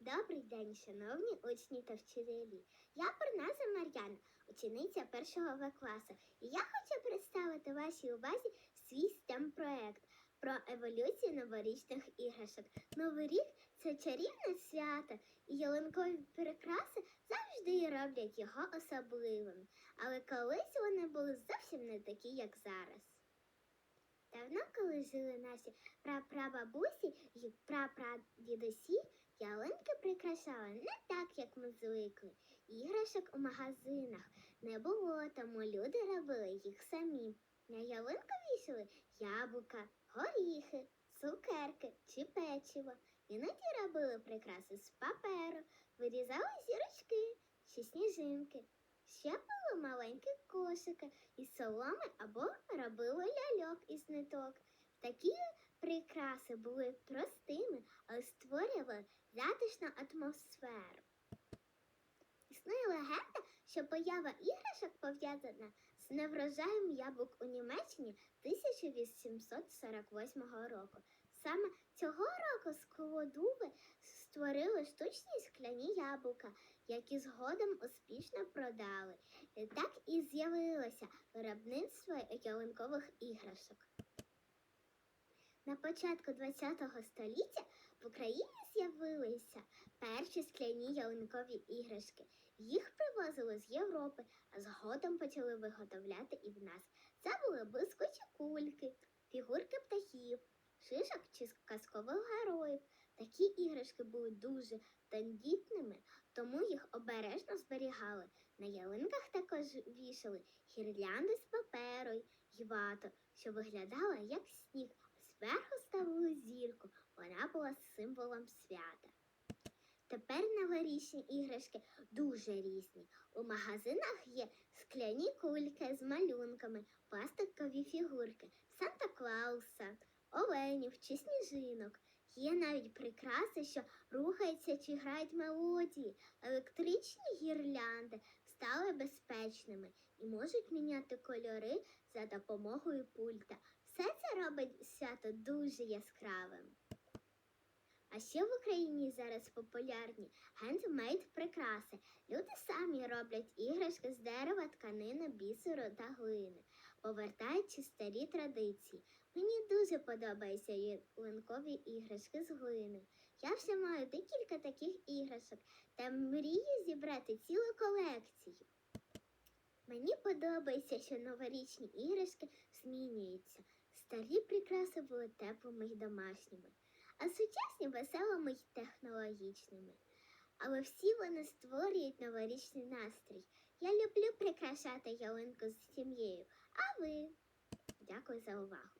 Добрий день, шановні учні та вчителі. Я Парназа Мар'яна, учениця першого В класу, і я хочу представити вашій увазі свій STEM проект про еволюцію новорічних іграшок. Новий рік це чарівне свято, і ялинкові прикраси завжди роблять його особливим. Але колись вони були зовсім не такі, як зараз. Давно, коли жили наші прапрабабусі і прапрадідусі, ялинки прикрашали не так, як ми звикли. Іграшок у магазинах не було, тому люди робили їх самі. На ялинку вішали яблука, горіхи, цукерки чи печиво. Іноді робили прикраси з паперу, вирізали зірочки чи сніжинки. Ще були маленькі кошики із соломи або робили ляльок із ниток. Такі прикраси були простими, але створювали затишну атмосферу. Існує легенда, що поява іграшок пов'язана з неврожаєм яблук у Німеччині 1848 року. Саме цього року сколодуви створили штучні скляні яблука, які згодом успішно продали. І Так і з'явилося виробництво ялинкових іграшок. На початку ХХ століття в Україні з'явилися перші скляні ялинкові іграшки. Їх привозили з Європи, а згодом почали виготовляти і в нас. Це були блискучі кульки, фігурки птахів, шишок чи казкових героїв. Такі іграшки були дуже тендітними, тому їх обережно зберігали. На ялинках також вішали гірлянди з паперу й вату, що виглядала як сніг. Зверху ставили зірку, вона була символом свята. Тепер новорічні іграшки дуже різні. У магазинах є скляні кульки з малюнками, пластикові фігурки, Санта-Клауса, оленів чи сніжинок. Є навіть прикраси, що рухаються чи грають мелодії. Електричні гірлянди стали безпечними і можуть міняти кольори за допомогою пульта. Все це робить свято дуже яскравим. А ще в Україні зараз популярні гендмейд прикраси. Люди самі роблять іграшки з дерева, тканини, бісеру та глини, повертаючи старі традиції. Мені дуже подобаються ялинкові іграшки з глини. Я вже маю декілька таких іграшок та мрію зібрати цілу колекцію. Мені подобається, що новорічні іграшки змінюються. Старі прикраси були теплими й домашніми, а сучасні веселими й технологічними. Але всі вони створюють новорічний настрій. Я люблю прикрашати ялинку з сім'єю. А ви? Дякую за увагу.